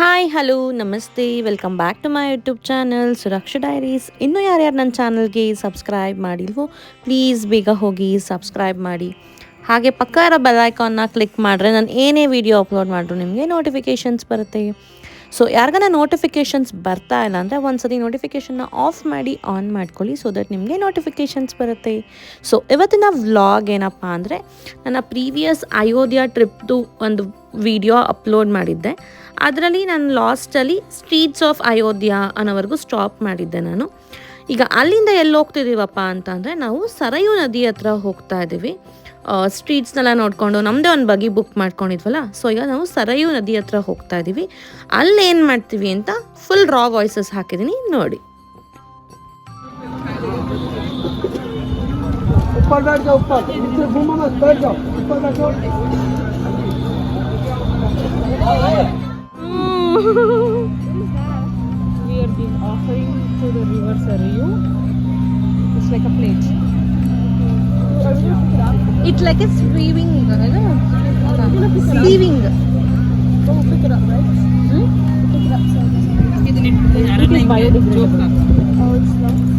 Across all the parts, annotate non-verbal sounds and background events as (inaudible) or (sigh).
Hi hello ನಮಸ್ತೆ welcome back to my YouTube channel Suraksha diaries ಇನ್ನೂ ಯಾರ್ಯಾರು ನನ್ನ ಚಾನಲ್ಗೆ ಸಬ್ಸ್ಕ್ರೈಬ್ ಮಾಡಿಲ್ವೋ ಪ್ಲೀಸ್ ಬೇಗ ಹೋಗಿ ಸಬ್ಸ್ಕ್ರೈಬ್ ಮಾಡಿ. ಹಾಗೆ ಪಕ್ಕ ಇರೋ ಬೆಲೈಕಾನ್ನ ಕ್ಲಿಕ್ ಮಾಡಿದ್ರೆ ನಾನು ಏನೇ ವಿಡಿಯೋ ಅಪ್ಲೋಡ್ ಮಾಡಿದ್ರು ನಿಮಗೆ ನೋಟಿಫಿಕೇಷನ್ಸ್ ಬರುತ್ತೆ. ಸೊ ಯಾರಿಗಾನ ನೋಟಿಫಿಕೇಷನ್ಸ್ ಬರ್ತಾ ಇಲ್ಲ ಅಂದರೆ ಒಂದ್ಸತಿ ನೋಟಿಫಿಕೇಷನ್ನ ಆಫ್ ಮಾಡಿ ಆನ್ ಮಾಡ್ಕೊಳ್ಳಿ ಸೊ ದಟ್ ನಿಮಗೆ ನೋಟಿಫಿಕೇಷನ್ಸ್ ಬರುತ್ತೆ. ಸೊ ಇವತ್ತಿನ ವ್ಲಾಗ್ ಏನಪ್ಪ ಅಂದರೆ, ನನ್ನ ಪ್ರೀವಿಯಸ್ ಅಯೋಧ್ಯ ಟ್ರಿಪ್ದು ಒಂದು ವಿಡಿಯೋ ಅಪ್ಲೋಡ್ ಮಾಡಿದ್ದೆ. ಅದರಲ್ಲಿ ನಾನು ಲಾಸ್ಟಲ್ಲಿ ಸ್ಟ್ರೀಟ್ಸ್ ಆಫ್ ಅಯೋಧ್ಯಾ ಅನ್ನೋವರೆಗೂ ಸ್ಟಾಪ್ ಮಾಡಿದ್ದೆ ನಾನು. ಈಗ ಅಲ್ಲಿಂದ ಎಲ್ಲಿ ಹೋಗ್ತಿದ್ದೀವಪ್ಪ ಅಂತಂದರೆ ನಾವು ಸರಯು ನದಿ ಹತ್ರ ಹೋಗ್ತಾ ಇದ್ದೀವಿ. ಸ್ಟ್ರೀಟ್ಸ್ನೆಲ್ಲ ನೋಡಿಕೊಂಡು ನಮ್ಮದೇ ಒಂದು ಬಗೆ ಬುಕ್ ಮಾಡ್ಕೊಂಡಿದ್ವಲ್ಲ? ಸೊ ಈಗ ನಾವು ಸರಯು ನದಿ ಹತ್ರ ಹೋಗ್ತಾ ಇದ್ದೀವಿ. ಅಲ್ಲಿ ಏನು ಮಾಡ್ತೀವಿ ಅಂತ ಫುಲ್ ರಾ ವಾಯ್ಸಸ್ ಹಾಕಿದ್ದೀನಿ ನೋಡಿ. we are being offering to the river Sarayu. It's like a plate. It's like a sweeping, you know? Pick hmm? it up, right? Hmm? Pick it up. So it is biodegradable. Oh, it's not.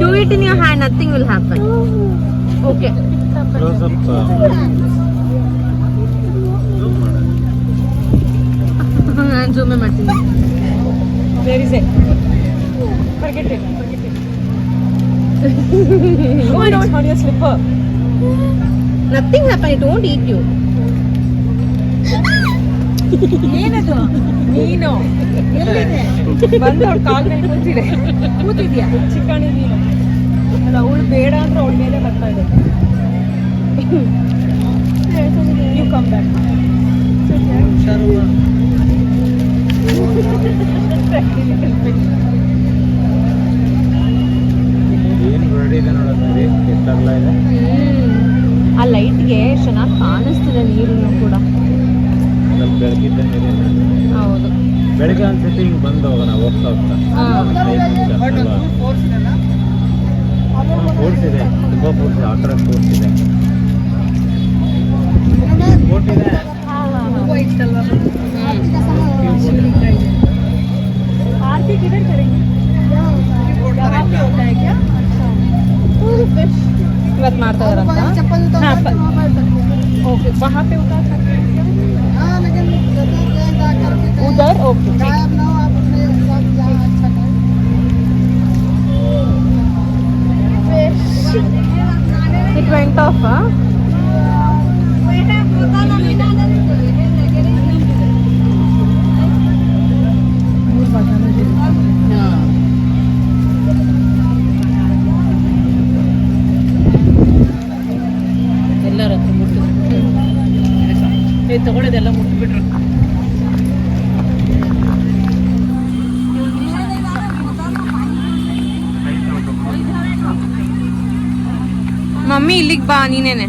Do it in your hand, nothing will happen. Okay. ನಾನು (laughs) ಜೂಮೆ ಮಾಡ್ತೀನಿ Where is it? Forget it. Forget it. (laughs) oh, it's on your slipper. Nothing happen it won't eat you ಏನದು? ನೀನು? ಎಲ್ಲಿದೆ? ಬಂದು ಅವಳ ಕಾಲ್ ಮೇಲೆ ಕೂತಿದೆ. ಕೂತಿದ್ಯಾ? ಚಿಕ್ಕಣಿ ನೀನು. ಅಲ್ಲ ಅವಳು ಬೇಡ ಅಂದ್ರೆ ಅವಳ ಮೇಲೆ ಬರ್ತಾ ಇದೆ ಯು ಕಮ್ ಬ್ಯಾಕ್ ಆ ಲೈಟ್ಗೆ ಚೆನ್ನಾಗಿ ಕಾಣಿಸ್ತಿದೆ ನೀರು. ಬೆಳಗ್ಗೆ ಅನ್ಸುತ್ತೆ ಹಿಂಗೆ ಬಂದು ಹೋಗೋಣ ಹೋಗ್ತಾ ಹೋಗ್ತಾ ಫೋರ್ಸ್ ಇದೆ ತುಂಬ ಫೋರ್ಸ್ ಇದೆ ಆ ಥರ ಫೋರ್ಸ್ ಇದೆ ಫೋರ್ಟ್ ಇದೆ आरती किधर करेंगे यहाँ पे होता है क्या ಇವತ್ತು ಮಾಡ್ತಾ ಇದಾರಂತ हाँ ओके वहाँ पे उतार सकते हैं क्या? उधर ओके ಇಟ್ ವೆಂಟ್ ಆಫ್ ಎಲ್ಲರ ಹತ್ರ ಮುಟ್ಟು ಏ ತಗೊಳ್ಳೋದೆಲ್ಲ ಮುಟ್ಬಿಟ್ರು ಮಮ್ಮಿ ಇಲ್ಲಿಗೆ ಬಾ ನೀನೇನೆ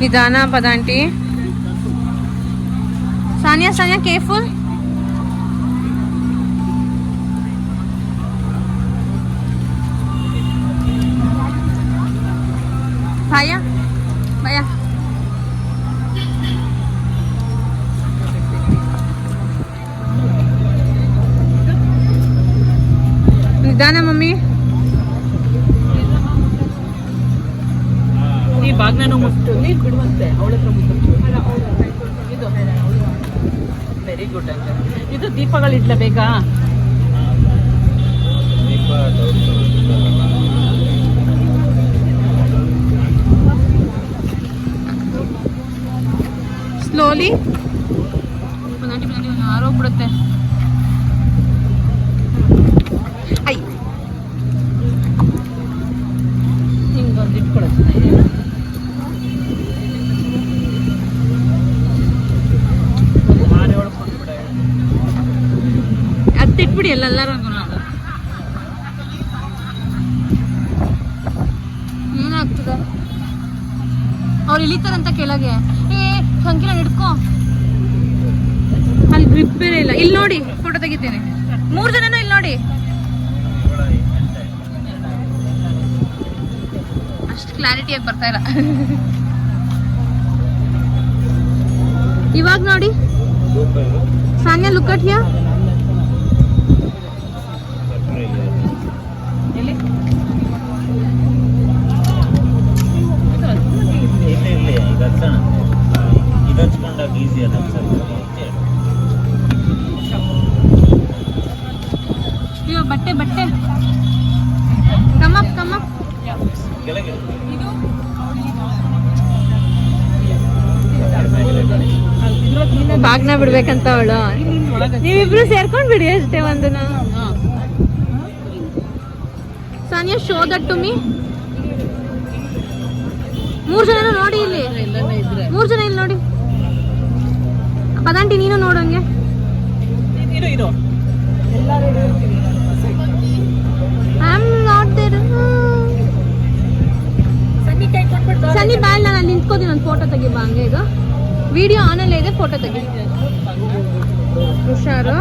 ನಿಧಾನ ಪದಾಂಟಿ Sania Sania careful Vaya, vaya. ನಿಧಾನ ಮಮ್ಮಿ ಈ ಬಾಗ್ನೂ ಮುಟ್ಟು ನೀರು ಬಿಡುವಂತೆ ಅವಳ ಹತ್ರ ಮುಟ್ಟು ಇದು ವೆರಿ ಗುಡ್ ಅಂತ ಇದು ದೀಪಗಳು ಬೇಗ ದೀಪ ಅಲ್ಲೆಲ್ಲರೂ ಏನಾಗ್ತದೆ? ಅವ್ರು ಇಳಿತಾರಂತ ಕೆಳಗೆ. ಏ ಸಂಕಿಲ ಹಿಡ್ಕೋ. ಅಲ್ಲಿ ಗ್ರಿಪ್ ಬೇರೆ ಇಲ್ಲ. ಇಲ್ಲಿ ನೋಡಿ ಫೋಟೋ ತೆಗಿತೇನೆ. ಮೂರು ಜನನೂ ಇಲ್ಲಿ ನೋಡಿ. ಅಷ್ಟು ಕ್ಲಾರಿಟಿಯಾಗಿ ಬರ್ತಾ ಇಲ್ಲ. ಇವಾಗ ನೋಡಿ. ಸಾನ್ಯಾ ಲುಕ್ ಅಟ್ ಬಾಗ್ನ ಬಿಡ್ಬೇಕಂತ ಅವಳು ನೀವಿಬ್ರು ಸೇರ್ಕೊಂಡ್ ಬಿಡಿ ಅಷ್ಟೇ ಒಂದನ Sania show that to me ಮೂರ್ ಜನ ನೋಡಿ ಇಲ್ಲಿ. ಮೂರ್ ಜನ ಇಲ್ಲಿ ನೋಡಿ. ಪದಾಂಟಿ ನೀನು ನೋಡಂಗೆ ಸನ್ನಿ ಬಾಯ್ ನಾನು ನಿಂತ್ಕೋತೀನಿ ಒಂದು ಫೋಟೋ ತೆಗಿ ಬಾ ಹಂಗೆ ಇದು ವಿಡಿಯೋ ಆನಲ್ಲೇ ಇದೆ ಫೋಟೋ ತೆಗಿ. ಹುಷಾರು?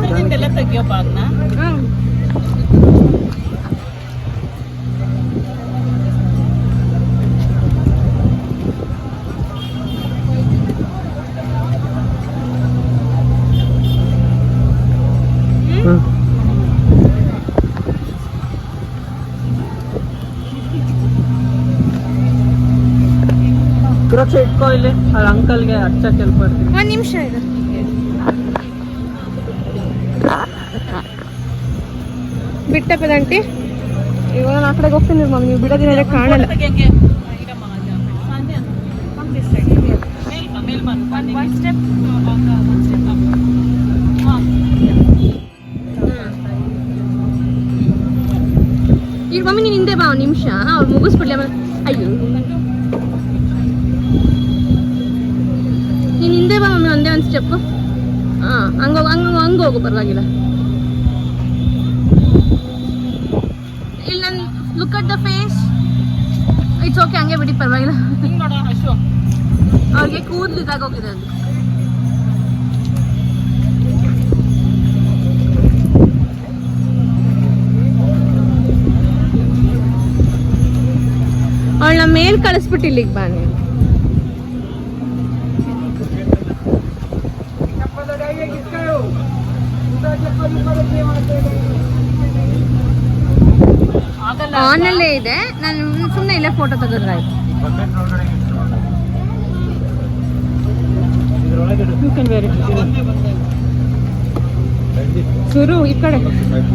ಇಟ್ಕೋ ಇಲ್ಲಿ ಅವ್ರ ಅಂಕಲ್ಗೆ ಹಚ್ಚಕ್ಕೆ ಹೆಲ್ಪ್ ಮಾಡ್ತೀನಿ. ಒಂದ್ ನಿಮಿಷ ಇದೆ ಬಿಟ್ಟ ಪದಂಟಿ ಇವಾಗ ನಾನು ಆ ಕಡೆಗೆ ಹೋಗ್ತೀನಿ ಮಮ್ಮಿ ನೀವು ಬಿಡೋದಿನ ಕಾಣಲ್ಲ. ಈಗ ಮಮ್ಮಿ ನೀನು ಹಿಂದೆ ಬಾ ಒಂದು ನಿಮಿಷ. ಅವ್ರು ಮುಗಿಸ್ಬಿಡ್ಲಿ ಆಮೇಲೆ. ಅಯ್ಯೋ. ಮಮ್ಮಿ ಸ್ಟೆಪ್ ಹಾಂ ಹಂಗೋಗಿ ಹಂಗ ಹಂಗೆ ಹೋಗು ಪರವಾಗಿಲ್ಲ. ಇಲ್ಲಿ look at the face it's okay ಹಂಗೆ ಬಿಡಿ, ಪರವಾಗಿಲ್ಲ. ಅವ್ರಿಗೆ ಕೂದಲು ಇದಾಗೋಗಿದೆ ಅದು ಅವಳನ್ನ ಮೇಲ್ ಕಳಿಸ್ಬಿಟ್ಟು ಇಲ್ಲಿಗೆ ಬಾ ನೀನು ಆನಲ್ಲೇ ಇದೆ. ನಾನು ಸುಮ್ಮನೆ ಇಲ್ಲೇ ಫೋಟೋ ತೆಗೆದ್ರೆ ಆಯ್ತು. ಯು ಕ್ಯಾನ್ ವೇರ್ ಸುರು ಈ ಕಡೆ.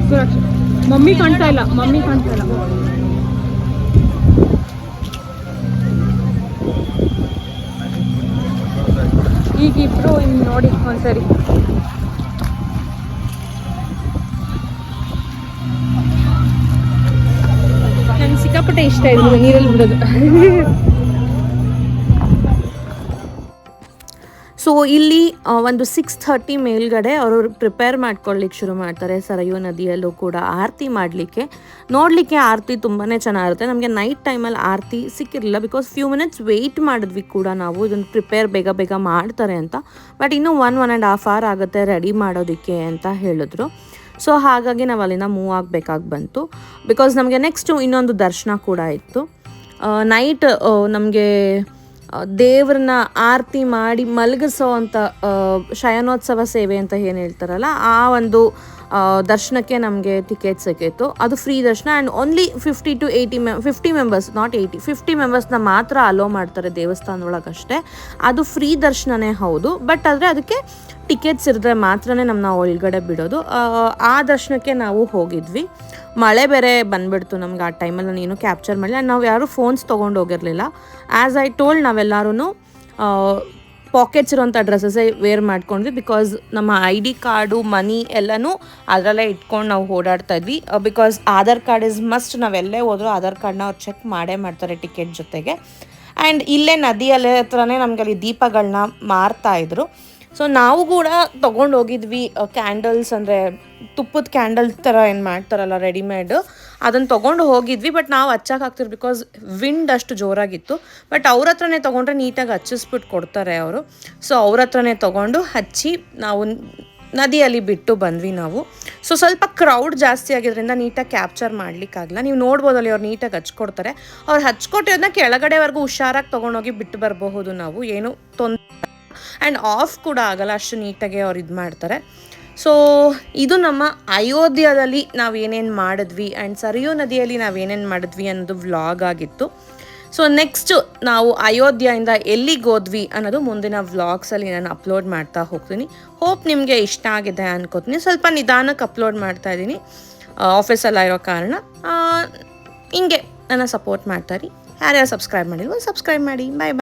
ಸುರಕ್ಷ ಮಮ್ಮಿ ಕಾಣ್ತಾ ಇಲ್ಲ ಮಮ್ಮಿ ಕಾಣ್ತಾ ಇಲ್ಲ. ಈಗ ಇಬ್ರು ಇನ್ನು ನೋಡಿ ಒಂದ್ಸರಿ. ಸಿಕ್ಕಾಪಟ್ಟೆ ಇಷ್ಟ ಇದ್ರು ನೀರಲ್ಲಿ ಬಿಡೋದು. ಸೊ ಇಲ್ಲಿ ಒಂದು ಸಿಕ್ಸ್ ಥರ್ಟಿ ಮೇಲ್ಗಡೆ ಅವರು ಪ್ರಿಪೇರ್ ಮಾಡ್ಕೊಳ್ಳಿಕ್ಕೆ ಶುರು ಮಾಡ್ತಾರೆ. ಸರಯೋ ನದಿಯಲ್ಲೂ ಕೂಡ ಆರತಿ ಮಾಡಲಿಕ್ಕೆ. ನೋಡಲಿಕ್ಕೆ ಆರತಿ ತುಂಬಾ ಚೆನ್ನಾಗಿರುತ್ತೆ. ನಮಗೆ ನೈಟ್ ಟೈಮಲ್ಲಿ ಆರತಿ ಸಿಕ್ಕಿರಲಿಲ್ಲ. ಬಿಕಾಸ್ ಫ್ಯೂ ಮಿನಿಟ್ಸ್ ವೆಯ್ಟ್ ಮಾಡಿದ್ವಿ ಕೂಡ ನಾವು. ಇದನ್ನು ಪ್ರಿಪೇರ್ ಬೇಗ ಬೇಗ ಮಾಡ್ತಾರೆ ಅಂತ. ಬಟ್ ಇನ್ನೂ one one and half hour ಆಗುತ್ತೆ ರೆಡಿ ಮಾಡೋದಕ್ಕೆ ಅಂತ ಹೇಳಿದ್ರು. ಸೊ ಹಾಗಾಗಿ ನಾವು ಅಲ್ಲಿಂದ ಮೂವ್ ಆಗಬೇಕಾಗಿ ಬಂತು. ಬಿಕಾಸ್ ನಮಗೆ ನೆಕ್ಸ್ಟು ಇನ್ನೊಂದು ದರ್ಶನ ಕೂಡ ಇತ್ತು. ನೈಟ್ ನಮಗೆ ದೇವ್ರನ್ನ ಆರತಿ ಮಾಡಿ ಮಲಗಿಸೋ ಅಂತ ಶಯನೋತ್ಸವ ಸೇವೆ ಅಂತ ಏನು ಹೇಳ್ತಾರಲ್ಲ, ಆ ಒಂದು ದರ್ಶನಕ್ಕೆ ನಮಗೆ ಟಿಕೆಟ್ ಸಿಕ್ಕಿತ್ತು. ಅದು ಫ್ರೀ ದರ್ಶನ and only fifty to eighty me fifty members not eighty fifty ಮೆಂಬರ್ಸ್ನ ಮಾತ್ರ ಅಲೋ ಮಾಡ್ತಾರೆ ದೇವಸ್ಥಾನದೊಳಗಷ್ಟೇ. ಅದು ಫ್ರೀ ದರ್ಶನನೇ ಹೌದು. ಬಟ್ ಆದರೆ ಅದಕ್ಕೆ ಟಿಕೆಟ್ಸ್ ಇರಿದ್ರೆ ಮಾತ್ರನೇ ನಮ್ಮನ್ನ ಒಳಗಡೆ ಬಿಡೋದು. ಆ, ದರ್ಶನಕ್ಕೆ ನಾವು ಹೋಗಿದ್ವಿ. ಮಳೆ ಬೇರೆ ಬಂದ್ಬಿಡ್ತು ನಮ್ಗೆ ಆ ಟೈಮಲ್ಲಿ ನಾನು ಏನೂ ಕ್ಯಾಪ್ಚರ್ ಮಾಡಲಿಲ್ಲ. ನಾವು ಯಾರೂ ಫೋನ್ಸ್ ತೊಗೊಂಡು ಹೋಗಿರಲಿಲ್ಲ. ಆ್ಯಸ್ ಐ ಟೋಲ್ಡ್ ನಾವೆಲ್ಲರೂ ಪಾಕೆಟ್ಸ್ ಇರೋಂಥ ಡ್ರೆಸ್ಸಸ್ಸೇ ವೇರ್ ಮಾಡ್ಕೊಂಡ್ವಿ ಬಿಕಾಸ್ ನಮ್ಮ ಐ ಡಿ ಕಾರ್ಡು ಮನಿ ಎಲ್ಲನೂ ಅದರಲ್ಲೇ ಇಟ್ಕೊಂಡು ನಾವು ಓಡಾಡ್ತಾ ಇದ್ವಿ. Because Aadhaar card is must ನಾವೆಲ್ಲೇ ಹೋದರೂ ಆಧಾರ್ ಕಾರ್ಡ್ನ ಅವ್ರು ಚೆಕ್ ಮಾಡೇ ಮಾಡ್ತಾರೆ ಟಿಕೆಟ್ ಜೊತೆಗೆ. ಆ್ಯಂಡ್ ಇಲ್ಲೇ ನದಿಯಲ್ಲೇ ಹತ್ರನೇ ನಮಗೆ ಅಲ್ಲಿ ದೀಪಗಳನ್ನ ಮಾರ್ತಾ ಇದ್ರು. ಸೊ ನಾವು ಕೂಡ ತೊಗೊಂಡು ಹೋಗಿದ್ವಿ ಕ್ಯಾಂಡಲ್ಸ್ ಅಂದರೆ ತುಪ್ಪದ ಕ್ಯಾಂಡಲ್ ಥರ ಏನು ಮಾಡ್ತಾರಲ್ಲ ರೆಡಿಮೇಡ್ ಅದನ್ನು ತೊಗೊಂಡು ಹೋಗಿದ್ವಿ ಬಟ್ ನಾವು ಹಚ್ಚೋಕ್ಕಾಗ್ತಿರ್ ಬಿಕಾಸ್ ವಿಂಡ್ ಅಷ್ಟು ಜೋರಾಗಿತ್ತು. ಬಟ್ ಅವ್ರ ಹತ್ರನೇ ತೊಗೊಂಡ್ರೆ ನೀಟಾಗಿ ಹಚ್ಚಿಸ್ಬಿಟ್ಟು ಕೊಡ್ತಾರೆ ಅವರು. ಸೊ ಅವ್ರ ಹತ್ರನೇ ತೊಗೊಂಡು ಹಚ್ಚಿ ನಾವು ನದಿಯಲ್ಲಿ ಬಿಟ್ಟು ಬಂದ್ವಿ ನಾವು. ಸೊ ಸ್ವಲ್ಪ ಕ್ರೌಡ್ ಜಾಸ್ತಿ ಆಗಿದ್ರಿಂದ ನೀಟಾಗಿ ಕ್ಯಾಪ್ಚರ್ ಮಾಡ್ಲಿಕ್ಕಾಗಲ್ಲ. ನೀವು ನೋಡ್ಬೋದು ಅವ್ರು ನೀಟಾಗಿ ಹಚ್ಕೊಡ್ತಾರೆ. ಅವ್ರು ಹಚ್ಕೊಟ್ಟಿರೋದನ್ನ ಕೆಳಗಡೆವರೆಗೂ ಹುಷಾರಾಗಿ ತೊಗೊಂಡೋಗಿ ಬಿಟ್ಟು ಬರಬಹುದು ನಾವು. ಏನು ತೊಂದರೆ ಆ್ಯಂಡ್ ಆಫ್ ಕೂಡ ಆಗಲ್ಲ, ಅಷ್ಟು ನೀಟಾಗಿ ಅವ್ರು ಇದು ಮಾಡ್ತಾರೆ. ಸೊ ಇದು ನಮ್ಮ ಅಯೋಧ್ಯದಲ್ಲಿ ನಾವು ಏನೇನು ಮಾಡಿದ್ವಿ ಆ್ಯಂಡ್ ಸರಿಯೂ ನದಿಯಲ್ಲಿ ನಾವು ಏನೇನು ಮಾಡಿದ್ವಿ ಅನ್ನೋದು ವ್ಲಾಗ್ ಆಗಿತ್ತು. ಸೊ ನೆಕ್ಸ್ಟು ನಾವು ಅಯೋಧ್ಯೆಯಿಂದ ಎಲ್ಲಿಗೆ ಹೋದ್ವಿ ಅನ್ನೋದು ಮುಂದಿನ ವ್ಲಾಗ್ಸಲ್ಲಿ ನಾನು ಅಪ್ಲೋಡ್ ಮಾಡ್ತಾ ಹೋಗ್ತೀನಿ. ಹೋಪ್ ನಿಮಗೆ ಇಷ್ಟ ಆಗಿದೆ ಅನ್ಕೋತೀನಿ. ಸ್ವಲ್ಪ ನಿಧಾನಕ್ಕೆ ಅಪ್ಲೋಡ್ ಮಾಡ್ತಾ ಇದ್ದೀನಿ ಆಫೀಸಲ್ಲ ಇರೋ ಕಾರಣ ಹಿಂಗೆ ನನ್ನ ಸಪೋರ್ಟ್ ಮಾಡ್ತಾರೆ ಯಾರ್ಯಾರು ಸಬ್ಸ್ಕ್ರೈಬ್ ಮಾಡಿಲ್ವೋ ಸಬ್ಸ್ಕ್ರೈಬ್ ಮಾಡಿ. ಬಾಯ್ ಬಾಯ್